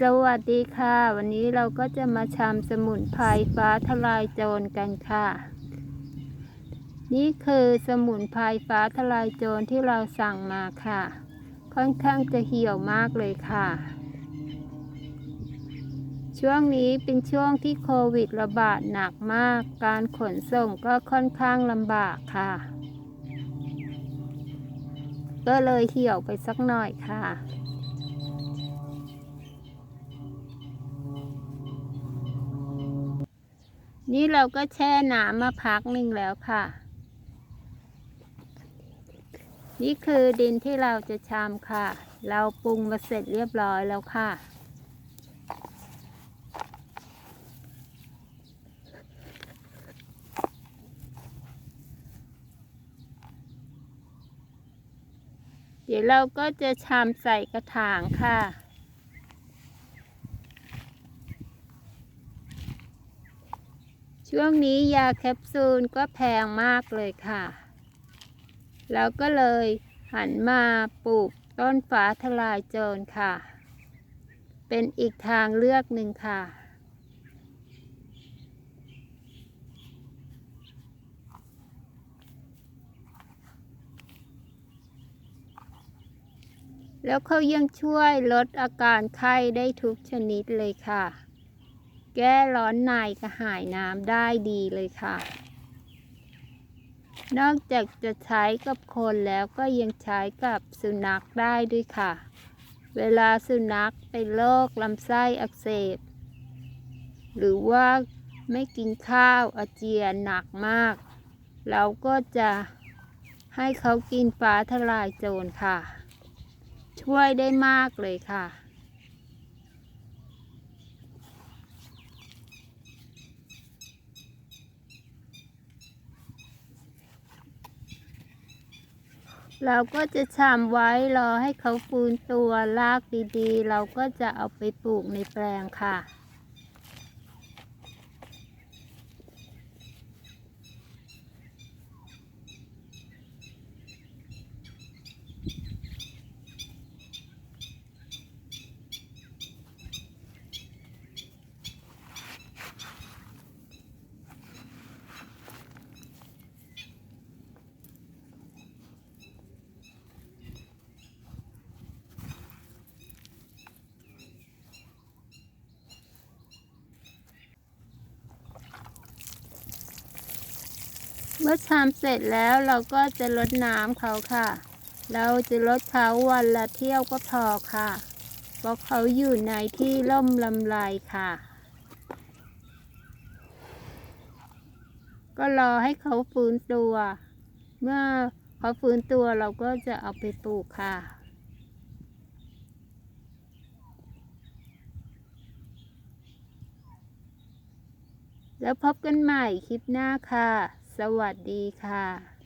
สวัสดีค่ะ วันนี้เราก็จะมาชำสมุนไพรฟ้าทลายโจรกันค่ะ นี่คือสมุนไพรฟ้าทลายโจรที่เราสั่งมาค่ะ ค่อนข้างจะเหี่ยวมากเลยค่ะ ช่วงนี้เป็นช่วงที่โควิดระบาดหนักมาก การขนส่งก็ค่อนข้างลำบากค่ะ ก็เลยเหี่ยวไปสักหน่อยค่ะ นี่เราก็แช่น้ำมาพักหนึ่งแล้วค่ะ นี่คือดินที่เราจะชามค่ะ เราปรุงมาเสร็จเรียบร้อยแล้วค่ะ เดี๋ยวเราก็จะชามใส่กระถางค่ะ ช่วงนี้ยาแคปซูลก็แพงมากเลยค่ะเราก็เลยหันมาปลูกต้นฟ้าทลายโจรค่ะ เป็นอีกทางเลือกหนึ่งค่ะ แล้วเขายังช่วยลดอาการไข้ได้ทุกชนิดเลยค่ะ แก้ร้อนในกระหายน้ำได้ดีเลยค่ะ นอกจากจะใช้กับคนแล้วก็ยังใช้กับสุนัขได้ด้วยค่ะ เวลาสุนัขเป็นโรคลำไส้อักเสบ หรือว่าไม่กินข้าวอาเจียนหนักมาก เราก็จะให้เขากินฟ้าทลายโจรค่ะ ช่วยได้มากเลยค่ะ เราก็จะชามไว้รอให้เขาฟูนตัวรากดีๆ เราก็จะเอาไปปลูกในแปลงค่ะ เมื่อชำเสร็จแล้วเราก็จะลดน้ำเขาค่ะ เราจะลดเขาวันละเที่ยวก็พอค่ะ เพราะเขาอยู่ในที่ร่มลำไรค่ะ ก็รอให้เขาฟื้นตัว เมื่อเขาฟื้นตัวเราก็จะเอาไปปลูกค่ะแล้วพบกันใหม่คลิปหน้าค่ะ สวัสดีค่ะ